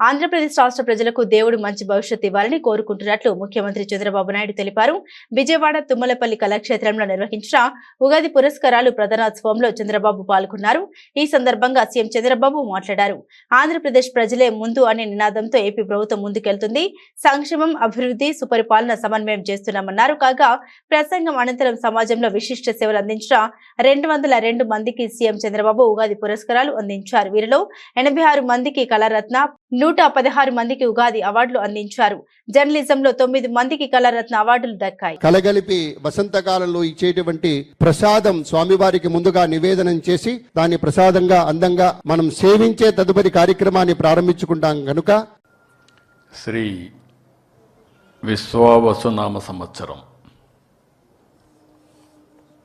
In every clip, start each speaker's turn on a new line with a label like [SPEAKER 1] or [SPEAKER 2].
[SPEAKER 1] ఆంధ్రప్రదేశ్ రాష్ట్ర ప్రజలకు దేవుడు మంచి భవిష్యత్తు ఇవ్వాలని కోరుకుంటున్నట్లు ముఖ్యమంత్రి చంద్రబాబు నాయుడు తెలిపారు. విజయవాడ తుమ్మలపల్లి కళాక్షేత్రంలో నిర్వహించిన ఉగాది పురస్కారాలు ప్రధానోత్సవంలో చంద్రబాబు పాల్గొన్నారు. ఈ సందర్భంగా సీఎం చంద్రబాబు మాట్లాడారు. ఆంధ్రప్రదేశ్ ప్రజలే ముందు అనే నినాదంతో ఏపీ ప్రభుత్వం ముందుకెళ్తుంది. సంక్షేమం అభివృద్ధి సుపరిపాలన సమన్వయం చేస్తున్నామన్నారు. కాగా ప్రసంగం అనంతరం సమాజంలో విశిష్ట సేవలు అందించిన రెండు వందల రెండు మందికి సీఎం చంద్రబాబు ఉగాది పురస్కారాలు అందించారు. వీరిలో ఎనభై ఆరు మందికి కళారత్న నూట పదహారు మందికి ఉగాది అవార్డులు అందించారు. జర్నలిజంలో తొమ్మిది మందికి కళారత్న అవార్డులు దక్కాయి.
[SPEAKER 2] కలగలిపి వసంతకాలంలో ఇచ్చేటువంటి ప్రసాదం స్వామివారికి ముందుగా నివేదనం చేసి దాన్ని ప్రసాదంగా అందంగా మనం సేవించే తదుపరి కార్యక్రమాన్ని ప్రారంభించుకుంటాం కనుక
[SPEAKER 3] శ్రీ విశ్వావసునామ సంవత్సరం.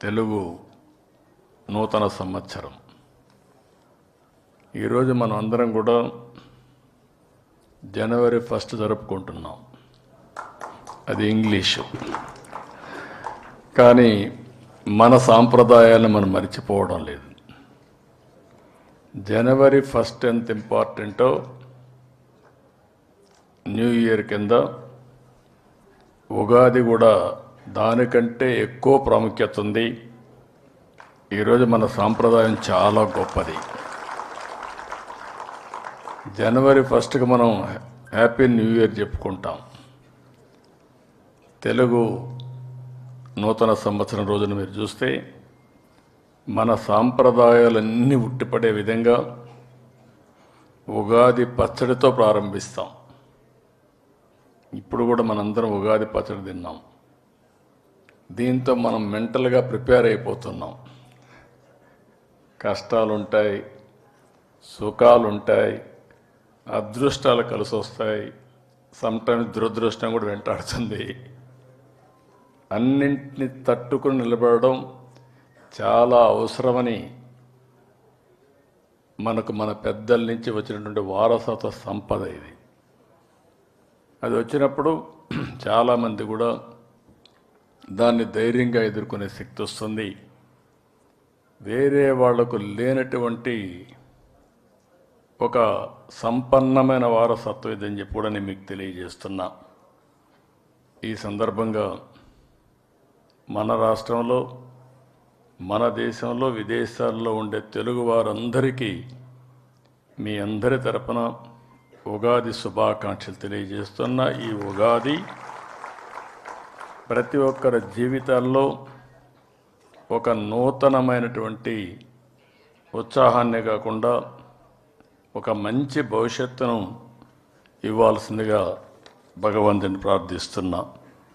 [SPEAKER 3] తెలుగు నూతన సంవత్సరం. ఈరోజు మనం అందరం కూడా జనవరి ఫస్ట్ జరుపుకుంటున్నాం. అది ఇంగ్లీషు. కానీ మన సాంప్రదాయాలను మనం మర్చిపోవడం లేదు. జనవరి ఫస్ట్ ఎంత ఇంపార్టెంటో న్యూ ఇయర్ కింద ఉగాది కూడా దానికంటే ఎక్కువ ప్రాముఖ్యత ఉంది. ఈరోజు మన సాంప్రదాయం చాలా గొప్పది. జనవరి ఫస్ట్కి మనం హ్యాపీ న్యూ ఇయర్ చెప్పుకుంటాం. తెలుగు నూతన సంవత్సరం రోజున మీరు చూస్తే మన సాంప్రదాయాలన్నీ ఉట్టిపడే విధంగా ఉగాది పచ్చడితో ప్రారంభిస్తాం. ఇప్పుడు కూడా మనందరం ఉగాది పచ్చడి తిన్నాం. దీంతో మనం మెంటల్గా ప్రిపేర్ అయిపోతున్నాం. కష్టాలుంటాయి సుఖాలుంటాయి అదృష్టాలు కలిసి వస్తాయి సమ్టైమ్స్ దురదృష్టం కూడా వెంటాడుతుంది. అన్నింటిని తట్టుకుని నిలబడడం చాలా అవసరమని మనకు మన పెద్దల నుంచి వచ్చినటువంటి వారసత్వ సంపద ఇది. అది వచ్చినప్పుడు చాలామంది కూడా దాన్ని ధైర్యంగా ఎదుర్కొనే శక్తి వస్తుంది. వేరే వాళ్ళకు లేనటువంటి ఒక సంపన్నమైన వారసత్వం ఇదని చెప్పి కూడా నేను మీకు తెలియజేస్తున్నా. ఈ సందర్భంగా మన రాష్ట్రంలో మన దేశంలో విదేశాల్లో ఉండే తెలుగు వారందరికీ మీ అందరి తరపున ఉగాది శుభాకాంక్షలు తెలియజేస్తున్న. ఈ ఉగాది ప్రతి ఒక్కరి జీవితాల్లో ఒక నూతనమైనటువంటి ఉత్సాహాన్ని కాకుండా ఒక మంచి భవిష్యత్తును ఇవ్వాల్సిందిగా భగవంతుని ప్రార్థిస్తున్నా.